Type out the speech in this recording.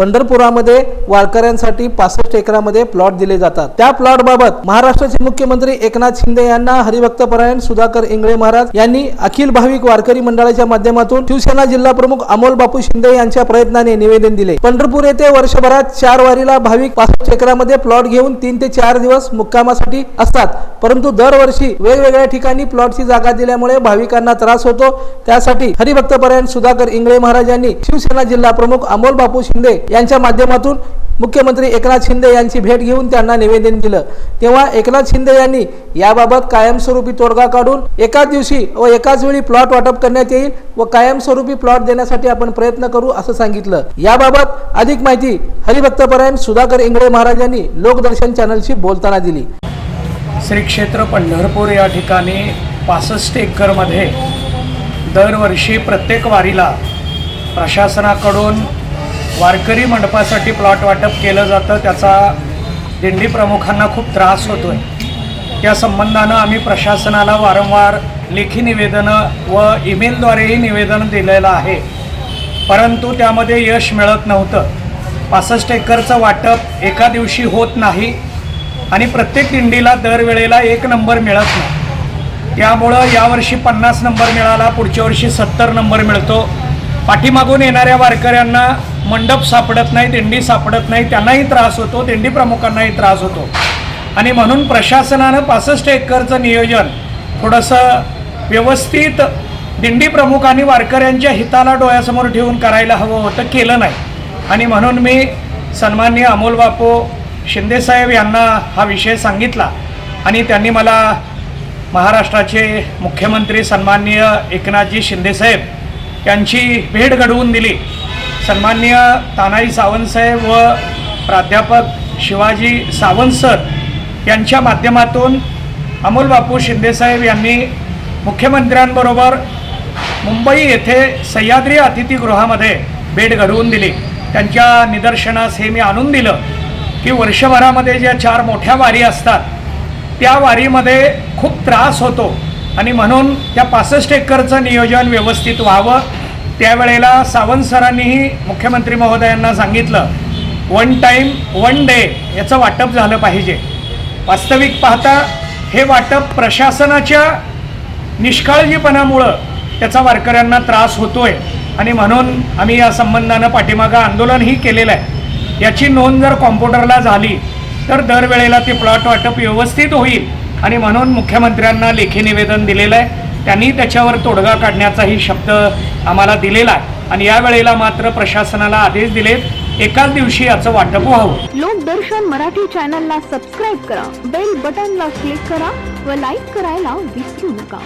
पंढरपुरामध्ये वारकऱ्यांसाठी पासष्ट एकरामध्ये प्लॉट दिले जातात. त्या प्लॉट बाबत महाराष्ट्राचे मुख्यमंत्री एकनाथ शिंदे यांना हरिभक्तपरायण सुधाकर इंगळे महाराज यांनी अखिल भाविक वारकरी मंडळाच्या माध्यमातून शिवसेना जिल्हा प्रमुख अमोल बापू शिंदे यांच्या प्रयत्नाने निवेदन दिले. पंढरपूर येथे वर्षभरात चार वारीला भाविक पासष्ट एकरामध्ये प्लॉट घेऊन तीन ते चार दिवस मुक्कामासाठी असतात. परंतु दरवर्षी वेगवेगळ्या ठिकाणी प्लॉटची जागा दिल्यामुळे भाविकांना त्रास होतो. त्यासाठी हरिभक्तपरायण सुधाकर इंगळे महाराज यांनी शिवसेना जिल्हा प्रमुख अमोल बापू शिंदे यांच्या माध्यमातून मुख्यमंत्री एकनाथ शिंदे यांची भेट घेऊन त्यांना निवेदन दिलं तेव्हा एकनाथ शिंदे यांनी याबाबत कायमस्वरूपी तोडगा काढून एकाच दिवशी व एकाच वेळी प्लॉट वाटप करण्यात येईल व कायमस्वरूपी प्लॉट देण्यासाठी आपण प्रयत्न करू असं सांगितलं. याबाबत अधिक माहिती हरिभक्तपरायण सुधाकर इंगळे महाराज यांनी लोकदर्शन चॅनलशी बोलताना दिली. श्री क्षेत्र पंढरपूर या ठिकाणी पासष्ट एकरमध्ये दरवर्षी प्रत्येक वारीला प्रशासनाकडून वारकरी मंडपासाठी प्लॉट वाटप केलं जातं. त्याचा दिंडी प्रमुखांना खूप त्रास होतो आहे त्या संबंधानं आम्ही प्रशासनाला वारंवार लेखी निवेदनं व ईमेलद्वारेही निवेदन दिलेलं आहे. परंतु त्यामध्ये यश मिळत नव्हतं. पासष्ट एकरचं वाटप एका दिवशी होत नाही आणि प्रत्येक दिंडीला दरवेळेला एक नंबर मिळत नाही. त्यामुळं यावर्षी पन्नास नंबर मिळाला पुढच्या वर्षी सत्तर नंबर मिळतो. पाठीमागून येणाऱ्या वारकऱ्यांना मंडप सापडत नाही दिंडी सापडत नाही त्यांनाही त्रास होतो दिंडी प्रमुखांनाही त्रास होतो. आणि म्हणून प्रशासनानं पासष्ट एकरचं नियोजन थोडंसं व्यवस्थित दिंडी प्रमुखांनी वारकऱ्यांच्या हिताला डोळ्यासमोर ठेवून करायला हवं होतं केलं नाही. आणि म्हणून मी सन्माननीय अमोल बापू शिंदेसाहेब यांना हा विषय सांगितला. आणि त्यांनी मला महाराष्ट्राचे मुख्यमंत्री सन्माननीय एकनाथजी शिंदेसाहेब त्यांची भेट घडवून दिली. सन्मान्य तानाजी सावंतसाहेब व प्राध्यापक शिवाजी सावंत सर यांच्या माध्यमातून अमोल बापू शिंदेसाहेब यांनी मुख्यमंत्र्यांबरोबर मुंबई येथे सह्याद्री अतिथीगृहामध्ये भेट घडवून दिली. त्यांच्या निदर्शनास हे मी आणून दिलं की वर्षभरामध्ये ज्या चार मोठ्या वारी असतात त्या वारीमध्ये खूप त्रास होतो. आणि म्हणून त्या पासष्ट एकरचं नियोजन व्यवस्थित व्हावं. त्यावेळेला सावंत सरांनीही मुख्यमंत्री महोदयांना सांगितलं वन टाईम वन डे याचं वाटप झालं पाहिजे. वास्तविक पाहता हे वाटप प्रशासनाच्या निष्काळजीपणामुळं त्याचा वारकऱ्यांना त्रास होतो आहे आणि म्हणून आम्ही या संबंधानं पाठीमागं आंदोलनही केलेलं आहे. याची नोंद जर कॉम्प्युटरला झाली तर दरवेळेला ते प्लॉट वाटप व्यवस्थित होईल. आणि म्हणून मुख्यमंत्र्यांना लेखी निवेदन दिलेलं आहे. त्यांनी त्याच्यावर तोडगा काढण्याचाही शब्द आम्हाला दिलेला आहे. आणि यावेळेला मात्र प्रशासनाला आदेश दिलेत एकाच दिवशी याचं वाटप व्हावं. लोकदर्शन मराठी चॅनलला सबस्क्राईब करा बेल बटनला क्लिक करा व लाईक करायला विसरू नका.